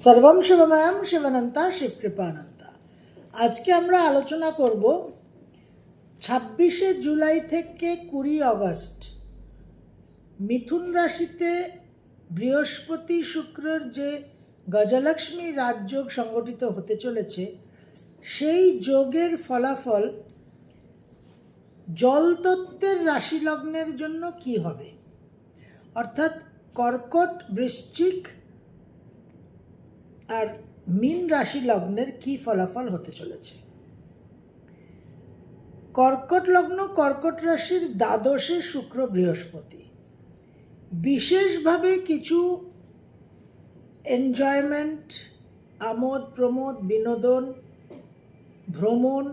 সর্বম শিবময়ম শিবনন্তা, শিবকৃপানন্তা। আজকে আমরা আলোচনা করব ছাব্বিশে জুলাই থেকে কুড়ি অগস্ট, মিথুন রাশিতে বৃহস্পতি শুক্রর যে গজলক্ষ্মী রাজযোগ সংগঠিত হতে চলেছে, সেই যোগের ফলাফল জলতত্ত্বের রাশি লগ্নের জন্য কি হবে? অর্থাৎ কর্কট বৃশ্চিক আর মীন রাশি লগ্নের কি ফলাফল হতে চলেছে? কর্কট লগ্ন কর্কট রাশির দ্বাদশে শুক্র বৃহস্পতি। বিশেষভাবে কিছু এনজয়মেন্ট আমোদ, প্রমোদ, বিনোদন, ভ্রমণ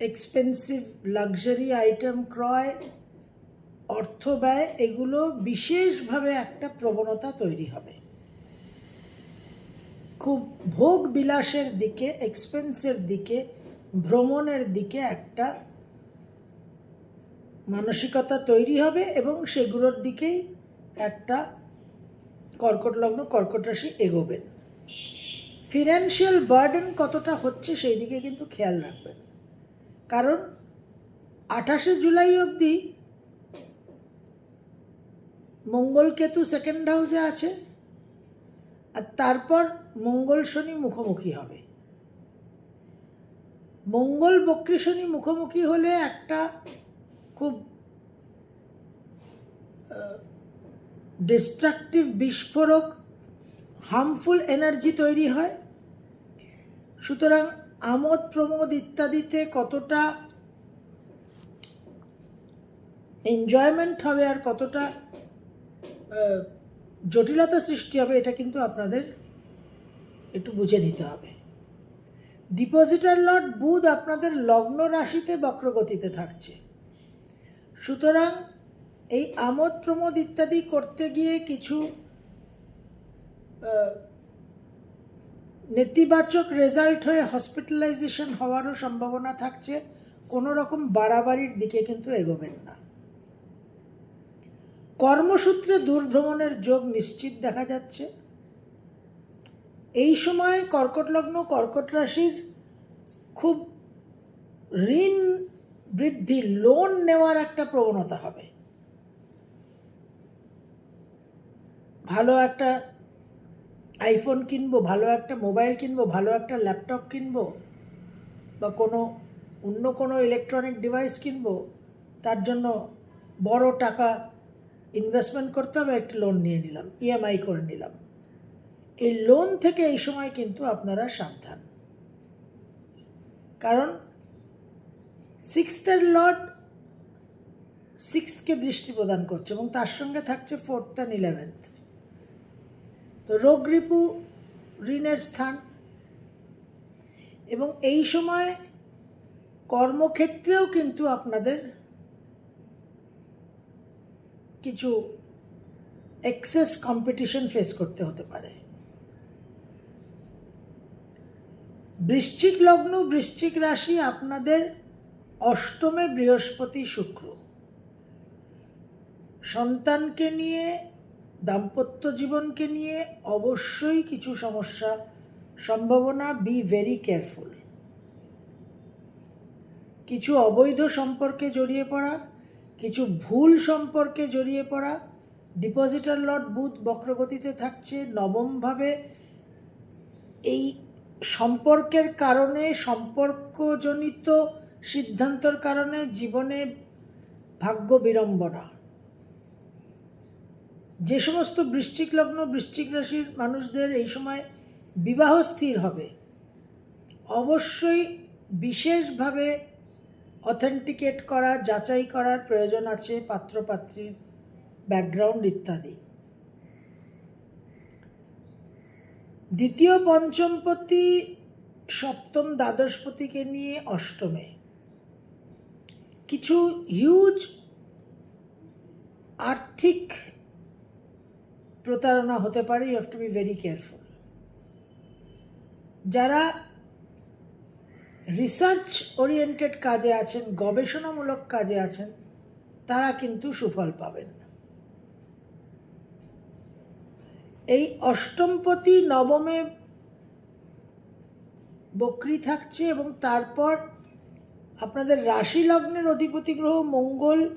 এক্সপেন্সিভ লাক্সারি আইটেম ক্রয়, অর্থ ব্যয়, এগুলো বিশেষভাবে একটা প্রবণতা তৈরি হবে। খুব ভোগ বিলাসের দিকে এক্সপেন্সের দিকে, ভ্রমণের দিকে একটা মানসিকতা তৈরি হবে এবং সেগুলোর দিকেই একটা কর্কট লগ্ন, কর্কট রাশি এগোবেন। ফিনান্সিয়াল বার্ডেন কতটা হচ্ছে সেই দিকে কিন্তু খেয়াল রাখবেন। কারণ আঠাশে জুলাই অবধি মঙ্গলকেতু সেকেন্ড হাউসে আছে। আর তারপর মঙ্গল শনি মুখোমুখি হবে। মঙ্গল বক্রী শনি মুখোমুখি হলে একটা খুব ডিস্ট্রাকটিভ বিস্ফোরক হার্মফুল এনার্জি তৈরি হয়। সুতরাং আমোদ, প্রমোদ ইত্যাদিতে কতটা এনজয়মেন্ট হবে আর কতটা জটিলতা সৃষ্টি হবে, এটা কিন্তু আপনাদের একটু বুঝে নিতে হবে। ডিপোজিটার লট বুধ আপনাদের লগ্ন রাশিতে বক্রগতিতে থাকছে। সুতরাং এই আমোদ প্রমোদ ইত্যাদি করতে গিয়ে কিছু নেতিবাচক রেজাল্ট হয়ে হসপিটালাইজেশন হওয়ারও সম্ভাবনা থাকছে। কোনো রকম বাড়াবাড়ির দিকে কিন্তু এগোবেন না। কর্মসূত্রে দূরভ্রমণের যোগ নিশ্চিত দেখা যাচ্ছে। এই সময় কর্কট লগ্ন কর্কট রাশির খুব ঋণ বৃদ্ধি লোন নেওয়ার একটা প্রবণতা হবে। ভালো একটা আইফোন কিনবো, ভালো একটা মোবাইল কিনবো, ভালো একটা ল্যাপটপ কিনবো বা কোনো অন্য কোনো ইলেকট্রনিক ডিভাইস কিনবো, তার জন্য বড় টাকা ইনভেস্টমেন্ট করতে হবে, একটা লোন নিয়ে নিলাম ইএমআই করে নিলাম। এই লোন থেকে এই সময় কিন্তু আপনারা সাবধান। কারণ সিক্সথের লর্ড সিক্সথকে দৃষ্টি প্রদান করছে এবং তার সঙ্গে থাকছে ফোর্থ অ্যান্ড ইলেভেন্থ তো রোগ রিপু ঋণের স্থান। এবং এই সময় কর্মক্ষেত্রেও কিন্তু আপনাদের কিছু এক্সেস কম্পিটিশন ফেস করতে হতে পারে। বৃশ্চিক লগ্ন, বৃশ্চিক রাশি আপনাদের অষ্টমে বৃহস্পতি শুক্র। সন্তানকে নিয়ে, দাম্পত্য জীবনকে নিয়ে অবশ্যই কিছু সমস্যা, সম্ভাবনা বি ভেরি কেয়ারফুল কিছু অবৈধ সম্পর্কে জড়িয়ে পড়া কিছু ভুল সম্পর্কে জড়িয়ে পড়া, ডিপোজিটার লট বুধ বক্রগতিতে থাকছে নবমভাবে। এই সম্পর্কের কারণে, সম্পর্কজনিত সিদ্ধান্তর কারণে জীবনে ভাগ্য বিড়ম্বনা। যে সমস্ত বৃশ্চিক লগ্ন, বৃশ্চিক রাশির মানুষদের এই সময় বিবাহ স্থির হবে। অবশ্যই বিশেষভাবে অথেন্টিকেট করা, যাচাই করার প্রয়োজন আছে পাত্রপাত্রীর ব্যাকগ্রাউন্ড ইত্যাদি। দ্বিতীয় পঞ্চমপতি সপ্তম দ্বাদশপতিকে নিয়ে অষ্টমে। কিছু হিউজ আর্থিক প্রতারণা হতে পারে you have to be very careful যারা রিসার্চ ওরিয়েন্টেড কাজে আছেন, গবেষণামূলক কাজে আছেন, তারা কিন্তু সুফল পাবেন। এই অষ্টমপতি নবমে বক্রি থাকছে এবং তারপর আপনাদের রাশি লগ্নের অধিপতি গ্রহ মঙ্গল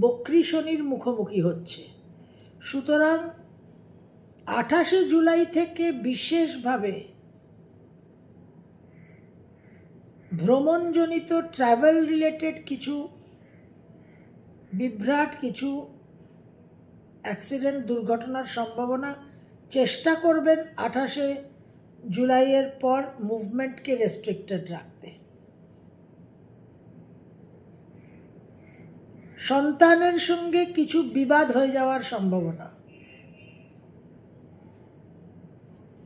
বক্রি শনির মুখোমুখি হচ্ছে। সুতরাং আঠাশে জুলাই থেকে বিশেষভাবে ভ্রমণজনিত ট্রাভেল রিলেটেড কিছু, বিভ্রাট কিছু অ্যাক্সিডেন্ট দুর্ঘটনার সম্ভাবনা, চেষ্টা করবেন আঠাশে জুলাইয়ের পর মুভমেন্টকে রেস্ট্রিক্টেড রাখতে। সন্তানের সঙ্গে কিছু বিবাদ হয়ে যাওয়ার সম্ভাবনা।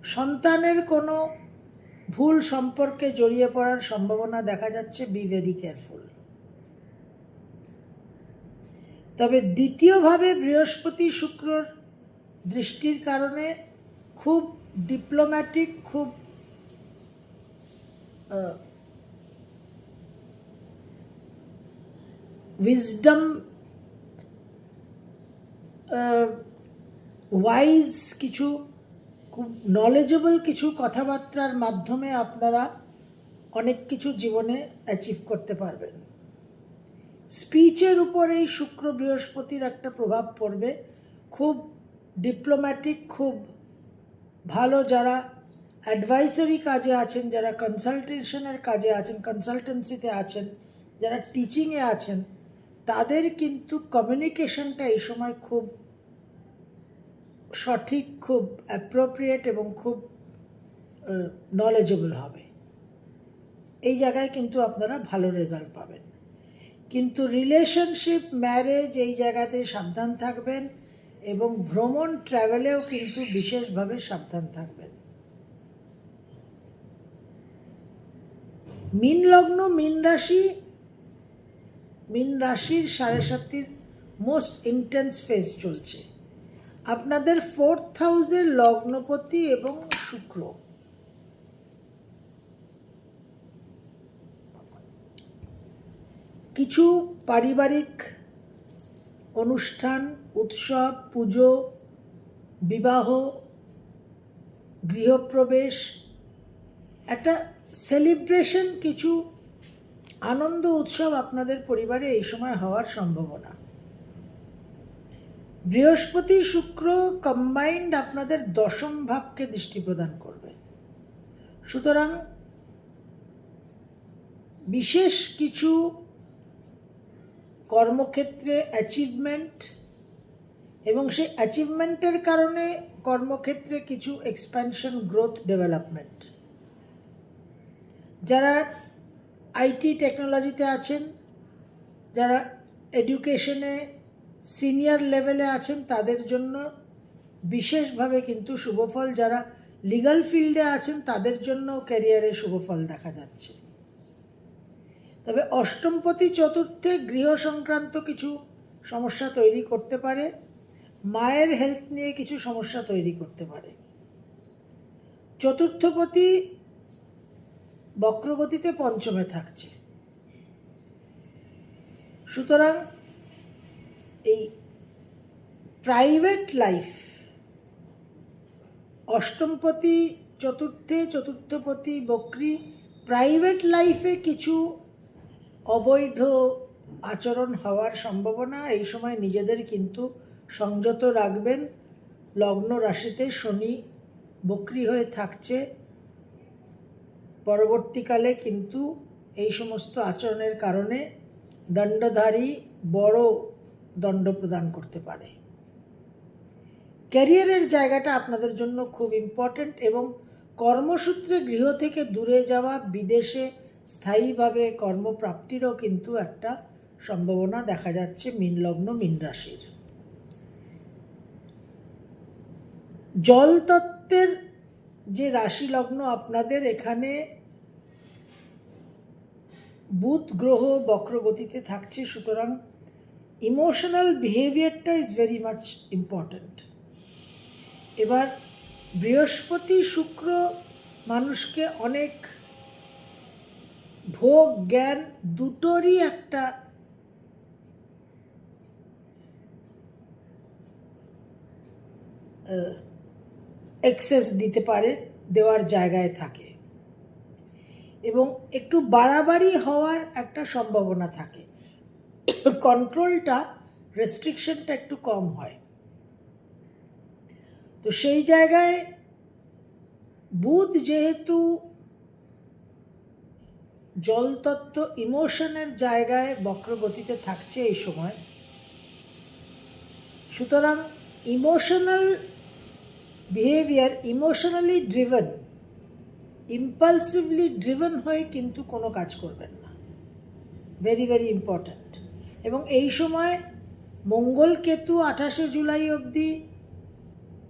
সন্তানের কোনো ভুল সম্পর্কে জড়িয়ে পড়ার সম্ভাবনা দেখা যাচ্ছে বি ভেরি কেয়ারফুল তবে দ্বিতীয়ভাবে বৃহস্পতি শুক্রর দৃষ্টির কারণে খুব ডিপ্লোম্যাটিক খুব উইজডম ওয়াইজ কিছু খুব নলেজেবল কিছু কথাবার্তার মাধ্যমে আপনারা অনেক কিছু জীবনে অ্যাচিভ করতে পারবেন। স্পিচের উপর এই শুক্র বৃহস্পতির একটা প্রভাব পড়বে। খুব ডিপ্লোম্যাটিক খুব ভালো যারা অ্যাডভাইসারি কাজে আছেন, যারা কনসালটেশনের কাজে আছেন কনসালটেন্সিতে আছেন, যারা টিচিংয়ে আছেন, তাদের কিন্তু কমিউনিকেশনটা এই সময় খুব সঠিক, খুব অ্যাপ্রোপ্রিয়েট এবং খুব নলেজেবল হবে। এই জায়গায় কিন্তু আপনারা ভালো রেজাল্ট পাবেন। কিন্তু রিলেশনশিপ ম্যারেজ এই জায়গাতে সাবধান থাকবেন এবং ভ্রমণ ট্রাভেলেও কিন্তু বিশেষভাবে সাবধান থাকবেন। মিন লগ্ন, মিন রাশি, মিন রাশির সাড়ে সাতির মোস্ট ইন্টেন্স ফেজ চলছে। আপনাদের ফোর্থ হাউসের লগ্নপতি এবং শুক্র। কিছু পারিবারিক অনুষ্ঠান, উৎসব, পুজো, বিবাহ, গৃহপ্রবেশ, একটা সেলিব্রেশন কিছু আনন্দ উৎসব আপনাদের পরিবারে এই সময় হওয়ার সম্ভাবনা। বৃহস্পতি শুক্র কম্বাইন্ড আপনাদের দশম ভাবকে দৃষ্টি প্রদান করবে। সুতরাং বিশেষ কিছু কর্মক্ষেত্রে অ্যাচিভমেন্ট এবং সেই অ্যাচিভমেন্টের কারণে কর্মক্ষেত্রে কিছু এক্সপ্যানশন গ্রোথ ডেভেলপমেন্ট যারা আইটি টেকনোলজিতে আছেন, যারা এডুকেশনে সিনিয়র লেভেলে আছেন, তাদের জন্য বিশেষভাবে কিন্তু শুভফল যারা লিগাল ফিল্ডে আছেন, তাদের জন্য ক্যারিয়ারে শুভফল দেখা যাচ্ছে। তবে অষ্টমপতি চতুর্থে গৃহ সংক্রান্ত কিছু সমস্যা তৈরি করতে পারে, মায়ের হেলথ নিয়ে কিছু সমস্যা তৈরি করতে পারে। চতুর্থপতি বক্রগতিতে পঞ্চমে থাকছে। সুতরাং এই প্রাইভেট লাইফ অষ্টমপতি, চতুর্থে, চতুর্থপতি, বক্রি প্রাইভেট লাইফে কিছু অবৈধ আচরণ হওয়ার সম্ভাবনা, এই সময় নিজেদের কিন্তু সংযত রাখবেন। লগ্ন রাশিতে শনি বক্রি হয়ে থাকছে। পরবর্তীকালে কিন্তু এই সমস্ত আচরণের কারণে দণ্ডধারী, বড় দণ্ড প্রদান করতে পারে। ক্যারিয়ারের জায়গাটা আপনাদের জন্য খুব ইম্পর্ট্যান্ট এবং কর্মসূত্রে গৃহ থেকে দূরে যাওয়া বিদেশে স্থায়ীভাবে কর্মপ্রাপ্তিরও কিন্তু একটা সম্ভাবনা দেখা যাচ্ছে মিন লগ্ন মিন রাশির। জলতত্ত্বের যে রাশি লগ্ন আপনাদের এখানে বুধ, গ্রহ, বক্রগতিতে থাকছে, সুতরাং ইমোশনাল বিহেভিয়ারটা ইজ ভেরি মাচ ইম্পর্ট্যান্ট এবার বৃহস্পতি শুক্র মানুষকে অনেক ভোগ, জ্ঞান দুটোরই একটা এক্সেস দিতে পারে, দেওয়ার জায়গায় থাকে। এবং একটু বাড়াবাড়ি হওয়ার একটা সম্ভাবনা থাকে। কন্ট্রোলটা রেস্ট্রিকশনটা একটু কম হয়। তো সেই জায়গায় বুধ যেহেতু জলতত্ত্ব ইমোশনের জায়গায় বক্রগতিতে থাকছে এই সময়, সুতরাং emotional behaviour emotionally driven impulsively driven হয়ে কিন্তু কোনো কাজ করবেন না। ভেরি ভেরি ইম্পর্ট্যান্ট এবং এই সময় মঙ্গল কেতু আঠাশে জুলাই অবধি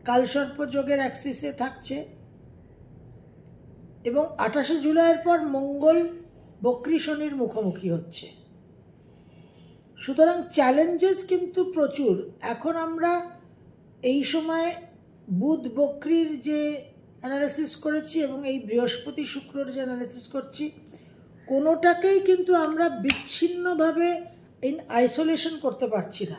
কালসর্প যোগের অ্যাক্সিসে থাকছে। এবং আঠাশে জুলাইয়ের পর মঙ্গল বক্রী শনির মুখোমুখি হচ্ছে। সুতরাং চ্যালেঞ্জেস কিন্তু প্রচুর। এখন আমরা এই সময় বুধ বক্রির যে অ্যানালিসিস করেছি এবং এই বৃহস্পতি শুক্রর যে অ্যানালিসিস করছি, কোনোটাকেই কিন্তু আমরা বিচ্ছিন্নভাবে ইন আইসোলেশন করতে পারছি না।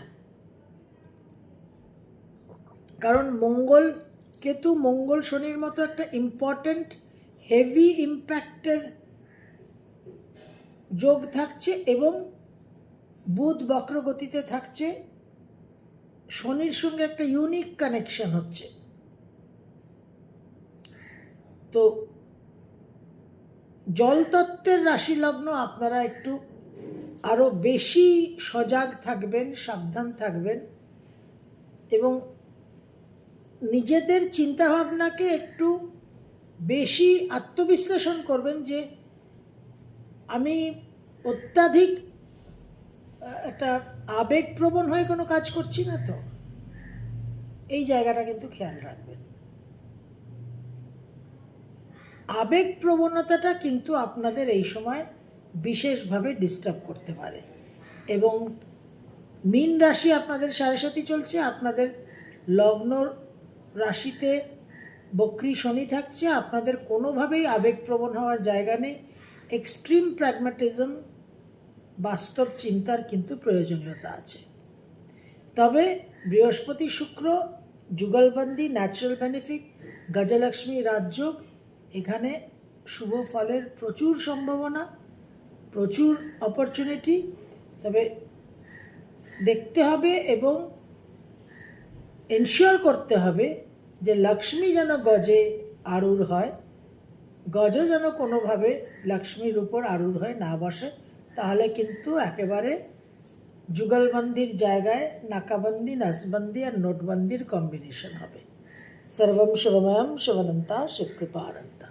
কারণ মঙ্গল কেতু মঙ্গল শনির মতো একটা ইম্পর্ট্যান্ট হেভি ইম্প্যাক্টের যোগ থাকছে এবং বুধ বক্রগতিতে থাকছে। শনির সঙ্গে একটা ইউনিক কানেকশন হচ্ছে। তো জলতত্ত্বের রাশি লগ্ন আপনারা একটু আরও বেশি সজাগ থাকবেন, সাবধান থাকবেন এবং নিজেদের চিন্তাভাবনাকে একটু বেশি আত্মবিশ্লেষণ করবেন যে আমি অত্যাধিক একটা আবেগপ্রবণ হয়ে কোনো কাজ করছি না তো। এই জায়গাটা কিন্তু খেয়াল রাখবেন। আবেগ প্রবণতাটা কিন্তু আপনাদের এই সময় বিশেষভাবে ডিস্টার্ব করতে পারে। এবং মীন রাশি আপনাদের সাড়ে সাথী চলছে, আপনাদের লগ্ন রাশিতে বক্রী শনি থাকছে, আপনাদের কোনোভাবেই আবেগপ্রবণ হওয়ার জায়গা নেই। এক্সট্রিম প্র্যাগম্যাটিজম বাস্তব চিন্তার কিন্তু প্রয়োজনীয়তা আছে। তবে বৃহস্পতি শুক্র, যুগলবন্দি ন্যাচারাল বেনিফিট গজলক্ষ্মী রাজযোগ, এখানে শুভ ফলের প্রচুর সম্ভাবনা। প্রচুর অপরচুনিটি তবে দেখতে হবে এবং এনশিওর করতে হবে যে লক্ষ্মী যেন গজে আরুর হয় গজ যেন কোনোভাবে লক্ষ্মীর উপর আরুর হয়ে না বসে, তাহলে কিন্তু একেবারে যুগলবন্দির জায়গায় নাকাবন্দি নাসবন্দি আর নোটবন্দির কম্বিনেশন হবে। সর্বম শিবময়ম শিবনন্তা শিবকৃপা অনন্তা।